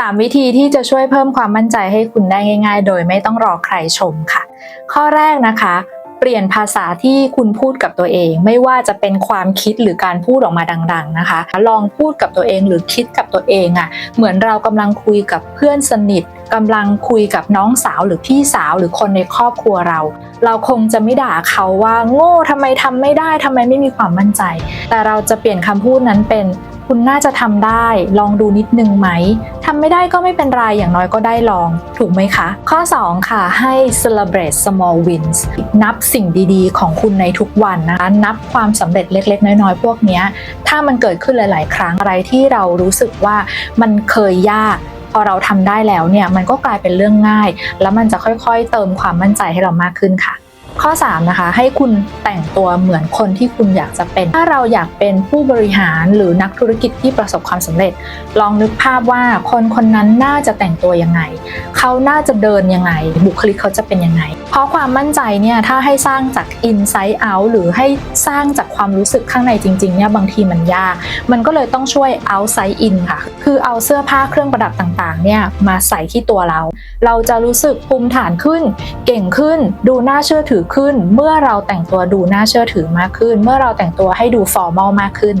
3 วิธีที่จะช่วยเพิ่มความมั่นใจให้คุณได้ง่าย ๆ โดยไม่ต้องรอใครชมค่ะ ข้อแรกนะคะ เปลี่ยนภาษาที่คุณพูดกับตัวเอง ไม่ว่าจะเป็นความคิดหรือการพูดออกมาดัง ๆนะคะ ลองพูดกับตัวเองหรือคิดกับตัวเองอะ่ะเหมือนเรากำลังคุยกับเพื่อนสนิทกำลังคุยกับน้องสาวหรือพี่สาวหรือคนในครอบครัวเรา เราคงจะไม่ด่าเขาว่าโง่ทำไมทำไม่ได้ทำไมไม่มีความมั่นใจ แต่เราจะเปลี่ยนคำพูดนั้นเป็น คุณน่าจะทำได้ ลองดูนิดนึงไหมทำไม่ได้ก็ไม่เป็นไรอย่างน้อยก็ได้ลอง ถูกไหมคะ ข้อ 2 ค่ะ ให้ celebrate small wins นับสิ่งดีๆ ของคุณในทุกวันนะคะนับความสำเร็จเล็ก ๆ น้อยๆ พวกนี้ถ้ามันเกิดขึ้นหลาย ๆ ครั้งอะไรที่เรารู้สึกว่ามันเคยยากพอเราทำได้แล้วเนี่ยมันก็กลายเป็นเรื่องง่าย แล้วมันจะค่อยๆ เติมความมั่นใจให้เรามากขึ้นค่ะ ข้อ 3 นะคะ ให้คุณแต่งตัวเหมือนคนที่คุณอยากจะเป็น ถ้าเราอยากเป็นผู้บริหารหรือนักธุรกิจที่ประสบความสำเร็จ ลองนึกภาพว่าคนคนนั้นน่าจะแต่งตัวยังไง เขาน่าจะเดินยังไง บุคลิกเขาจะเป็นยังไง เพราะความมั่นใจเนี่ยถ้าให้สร้างจาก inside out หรือให้สร้างจากความรู้สึกข้างในจริงๆเนี่ยบางทีมันยาก มันก็เลยต้องช่วย outside in ค่ะ คือเอาเสื้อผ้าเครื่องประดับต่างๆเนี่ยมาใส่ที่ตัวเรา เราจะรู้สึกภูมิฐานขึ้น เก่งขึ้น ดูน่าเชื่อถือขึ้น เมื่อเราแต่งตัวดูน่าเชื่อถือมากขึ้น เมื่อเราแต่งตัวให้ดูฟอร์มอลมากขึ้น